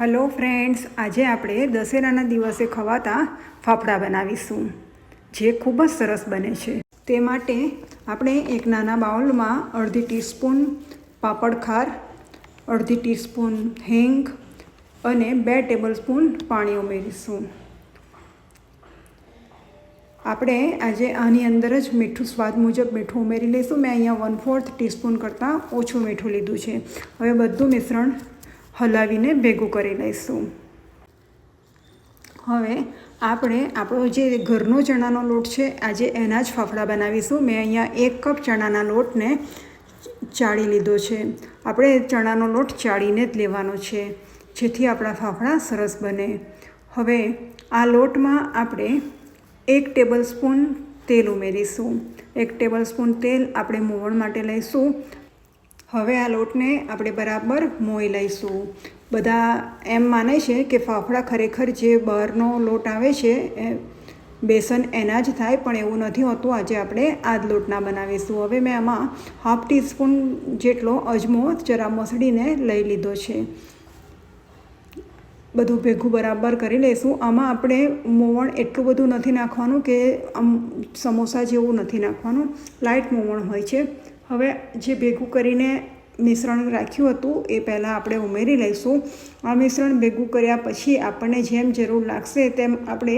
Hello friends આજે આપણે દશેરાના દિવસે ખવાતા ફાફડા બનાવીશું, જે ખૂબ જ સરસ બને છે. તે માટે આપણે એક નાના બાઉલમાં અડધી ટીસ્પૂન પાપડ ખાર, અડધી ટીસ્પૂન હિંગ અને બે ટેબલ સ્પૂન પાણી ઉમેરીશું. આપણે આજે આની અંદર જ મીઠું સ્વાદ મુજબ મીઠું ઉમેરી લઈશું. મેં અહીંયા વન ફોર્થ ટીસ્પૂન કરતાં ઓછું મીઠું લીધું છે. હવે બધું મિશ્રણ હલાવીને ભેગું કરી લઈશું. હવે આપણે આપણો જે ઘરનો ચણાનો લોટ છે, આજે એના જ ફાફડા બનાવીશું. મેં અહીંયા એક કપ ચણાના લોટને ચાળી લીધો છે. આપણે ચણાનો લોટ ચાળીને જ લેવાનો છે, જેથી આપણા ફાફડા સરસ બને. હવે આ લોટમાં આપણે એક ટેબલ સ્પૂન તેલ ઉમેરીશું. એક ટેબલ સ્પૂન તેલ આપણે મોવણ માટે લઈશું. હવે આ લોટને આપણે બરાબર મોઈ લઈશું. બધા એમ માને છે કે ફાફડા ખરેખર જે બહારનો લોટ આવે છે, એ બેસન એના જ થાય, પણ એવું નથી હોતું. આજે આપણે આ જ લોટના બનાવીશું. હવે મેં આમાં હાફ ટીસ્પૂન જેટલો અજમો જરા મસળીને લઈ લીધો છે. બધું ભેગું બરાબર કરી લઈશું. આમાં આપણે મોવણ એટલું બધું નથી નાખવાનું કે આમ સમોસા જેવું નથી નાખવાનું. લાઇટ મોવણ હોય છે. હવે જે ભેગું કરીને મિશ્રણ રાખ્યું હતું, એ પહેલાં આપણે ઉમેરી લઈશું. આ મિશ્રણ ભેગું કર્યા પછી આપણને જેમ જરૂર લાગશે તેમ આપણે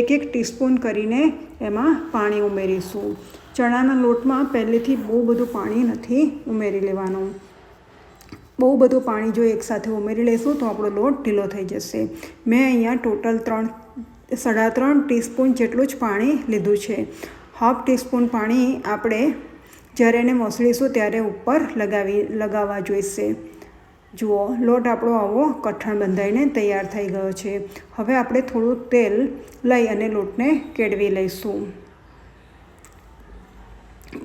એક એક ટીસ્પૂન કરીને એમાં પાણી ઉમેરીશું. ચણાના લોટમાં પહેલેથી બહુ બધું પાણી નથી ઉમેરી લેવાનું. બહુ બધું પાણી જો એકસાથે ઉમેરી લઈશું તો આપણો લોટ ઢીલો થઈ જશે. મેં અહીંયા ટોટલ ત્રણ, સાડા ત્રણ ટીસ્પૂન જેટલું જ પાણી લીધું છે. હાફ ટીસ્પૂન પાણી આપણે જ્યારે એને મસળીશું ત્યારે ઉપર લગાવી, લગાવવા જોઈશે. જુઓ, લોટ આપણો આવો કઠણ બંધાઈને તૈયાર થઈ ગયો છે. હવે આપણે થોડું તેલ લઈ અને લોટને કેળવી લઈશું.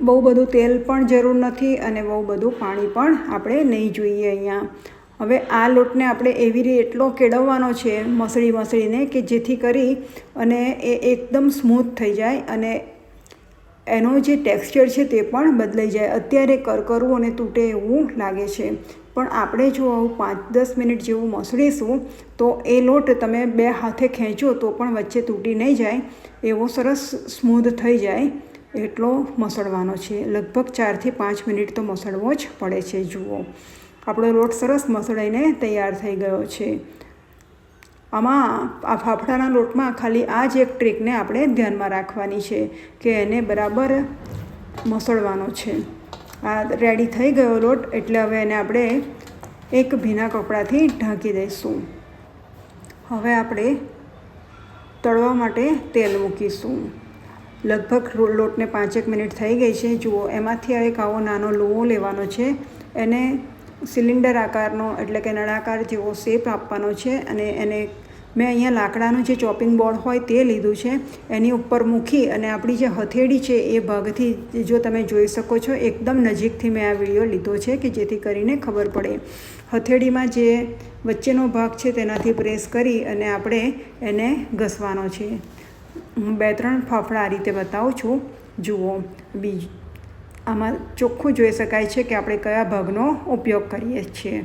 બહુ બધું તેલ પણ જરૂર નથી અને બહુ બધું પાણી પણ આપણે નહીં જોઈએ અહીંયા. હવે આ લોટને આપણે એવી રીતે એટલો કેળવવાનો છે મસળી મસળીને કે જેથી કરી અને એ એકદમ સ્મૂથ થઈ જાય અને એનો જે ટેક્સચર છે તે પણ બદલાઈ જાય. અત્યારે કરકરું અને તૂટે એવું લાગે છે. પણ આપણે જો આવું પાંચ દસ મિનિટ જેવું મસળીશું, તો એ લોટ તમે બે હાથે ખેંચો તો પણ વચ્ચે તૂટી નહીં જાય. એવો સરસ સ્મૂધ થઈ જાય એટલો મસળવાનો છે. લગભગ ચારથી પાંચ મિનિટ તો મસળવો જ પડે છે, જુઓ. આપણો લોટ સરસ મસળાઈને તૈયાર થઈ ગયો છે. આમાં આ ફાફડાના લોટમાં ખાલી આ જ એક ટ્રીકને આપણે ધ્યાનમાં રાખવાની છે કે એને બરાબર મસળવાનો છે. આ રેડી થઈ ગયો લોટ, એટલે હવે એને આપણે એક ભીના કપડાથી ઢાંકી દઈશું. હવે આપણે તળવા માટે તેલ મૂકીશું. લગભગ લોટને પાંચેક મિનિટ થઈ ગઈ છે. જુઓ, એમાંથી એક આવો નાનો લોવો લેવાનો છે. એને સિલિન્ડર આકારનો એટલે કે નળાકાર જેવો શેપ આપવાનો છે અને એને મેં અહીંયા લાકડાનું જે ચોપિંગ બોર્ડ હોય તે લીધું છે. એની ઉપર મૂકી અને આપણી જે હથેળી છે એ ભાગથી જો તમે જોઈ શકો છો, એકદમ નજીકથી મેં આ વીડિયો લીધો છે કે જેથી કરીને ખબર પડે. હથેળીમાં જે વચ્ચેનો ભાગ છે તેનાથી પ્રેસ કરી અને આપણે એને ઘસવાનો છે. હું બે ત્રણ ફાફડા આ રીતે બતાવું છું. જુઓ, બીજ આમાં ચોખ્ખું જોઈ શકાય છે કે આપણે કયા ભાગનો ઉપયોગ કરીએ છીએ.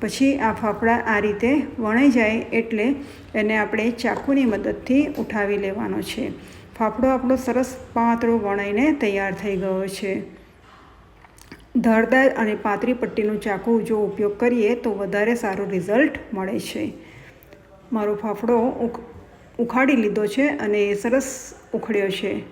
પછી આ ફાફડા આ રીતે વણાઈ જાય એટલે એને આપણે ચાકુની મદદથી ઉઠાવી લેવાનો છે. ફાફડો આપણો સરસ પાતળો વણાઈને તૈયાર થઈ ગયો છે. ધારદાર અને પાતળી પટ્ટીનું ચાકુ જો ઉપયોગ કરીએ તો વધારે સારું રિઝલ્ટ મળે છે. મારો ફાફડો ઉખાડી લીધો છે અને સરસ ઉખડ્યો છે.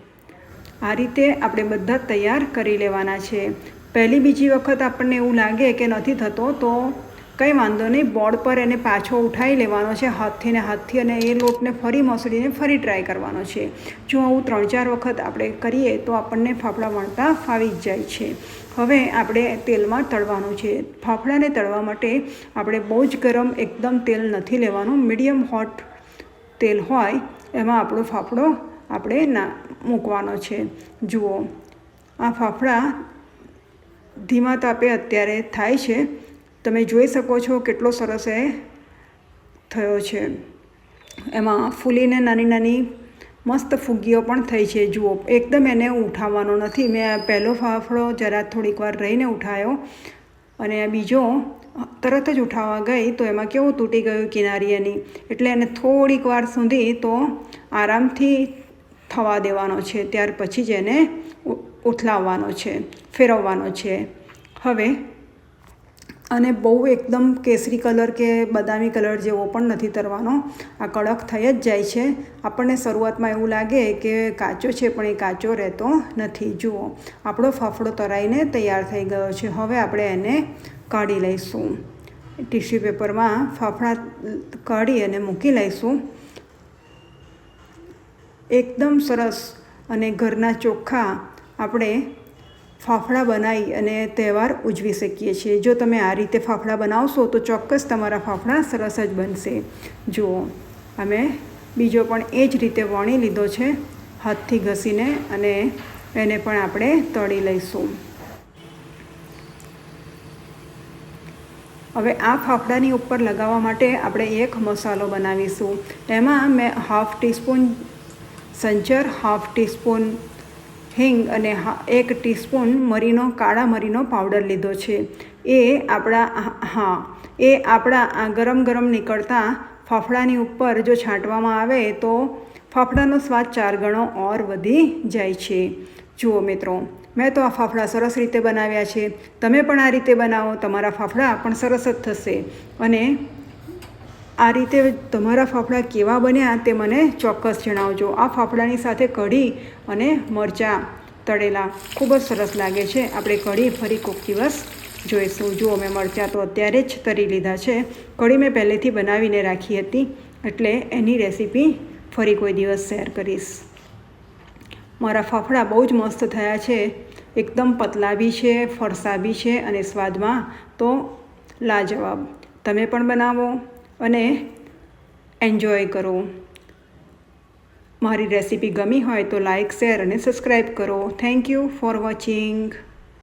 આ રીતે આપણે બધા તૈયાર કરી લેવાના છે. પહેલી બીજી વખત આપણને એવું લાગે કે નથી થતો, તો કંઈ વાંધો નહીં, બોર્ડ પર એને પાછો ઉઠાવી લેવાનો છે, હાથથી ને હાથથી અને એ લોટને ફરી મસળીને ફરી ટ્રાય કરવાનો છે. જો આવું ત્રણ ચાર વખત આપણે કરીએ, તો આપણને ફાફડા વણતા ફાવી જ જાય છે. હવે આપણે તેલમાં તળવાનું છે. ફાફડાને તળવા માટે આપણે બહુ જ ગરમ એકદમ તેલ નથી લેવાનું. મીડિયમ હોટ તેલ હોય, એમાં આપણો ફાફડો આપણે ના મૂકવાનો છે. જુઓ, આ ફાફડા ધીમા તાપે અત્યારે થાય છે. તમે જોઈ શકો છો કેટલો સરસ એ થયો છે. એમાં ફૂલીને નાની નાની મસ્ત ફુગ્ગીઓ પણ થઈ છે. જુઓ, એકદમ એને ઉઠાવવાનો નથી. મેં પહેલો ફાફડો જરા થોડીક વાર રહીને ઉઠાયો અને બીજો તરત જ ઉઠાવવા ગઈ તો એમાં કેવું તૂટી ગયું કિનારી એની. એટલે એને થોડીક વાર સુધી તો આરામથી થવા દેવાનો છે, ત્યાર પછી જ એને ઉથલાવવાનો છે, ફેરવવાનો છે. હવે, અને બહુ એકદમ કેસરી કલર કે બદામી કલર જેવો પણ નથી તરવાનો, આ કડક થઈ જ જાય છે. આપણને શરૂઆતમાં એવું લાગે કે કાચો છે, પણ એ કાચો રહેતો નથી. જુઓ, આપણો ફાફડો તરાઈને તૈયાર થઈ ગયો છે. હવે આપણે એને કાઢી લઈશું. ટીશ્યુ પેપરમાં ફાફડા કાઢી અને મૂકી લઈશું. એકદમ સરસ અને ઘરના ચોખ્ખા આપણે ફાફડા બનાવી અને તહેવાર ઉજવી શકીએ છીએ. જો તમે આ રીતે ફાફડા બનાવશો તો ચોક્કસ તમારા ફાફડા સરસ જ બનશે. જુઓ, અમે બીજો પણ એ જ રીતે વણી લીધો છે, હાથથી ઘસીને અને એને પણ આપણે તળી લઈશું. હવે આ ફાફડાની ઉપર લગાવવા માટે આપણે એક મસાલો બનાવીશું. એમાં મેં હાફ ટીસ્પૂન સંચર હાફ ટીસ્પૂન હિંગ અને એક ટીસ્પૂન મરીનો, કાળા મરીનો પાવડર લીધો છે. એ આપણા હા, એ આપણા ગરમ ગરમ નીકળતા ફાફડાની ઉપર જો છાંટવામાં આવે તો ફાફડાનો સ્વાદ ચાર ગણો ઓર વધી જાય છે. જુઓ મિત્રો, મેં તો આ ફાફડા સરસ રીતે બનાવ્યા છે. તમે પણ આ રીતે બનાવો, તમારા ફાફડા પણ સરસ જ થશે. અને આ રીતે તમારા ફાફડા કેવા બન્યા તે મને ચોક્કસ જણાવજો. આ ફાફડાની સાથે કઢી અને મરચાં તળેલા ખૂબ જ સરસ લાગે છે. આપણે કઢી ફરી કોઈક દિવસ જોઈશું. જુઓ, મેં મરચાં તો અત્યારે જ તરી લીધા છે. કઢી મેં પહેલેથી બનાવીને રાખી હતી, એટલે એની રેસીપી ફરી કોઈ દિવસ શેર કરીશ. મારા ફાફડા બહુ જ મસ્ત થયા છે. એકદમ પતલા બી છે ફરસા બી છે અને સ્વાદમાં તો લાજવાબ. તમે પણ બનાવો. અને એન્જોય કરો. મારી રેસીપી ગમી હોય તો લાઇક શેર અને સબસ્ક્રાઈબ કરો. Thank you for watching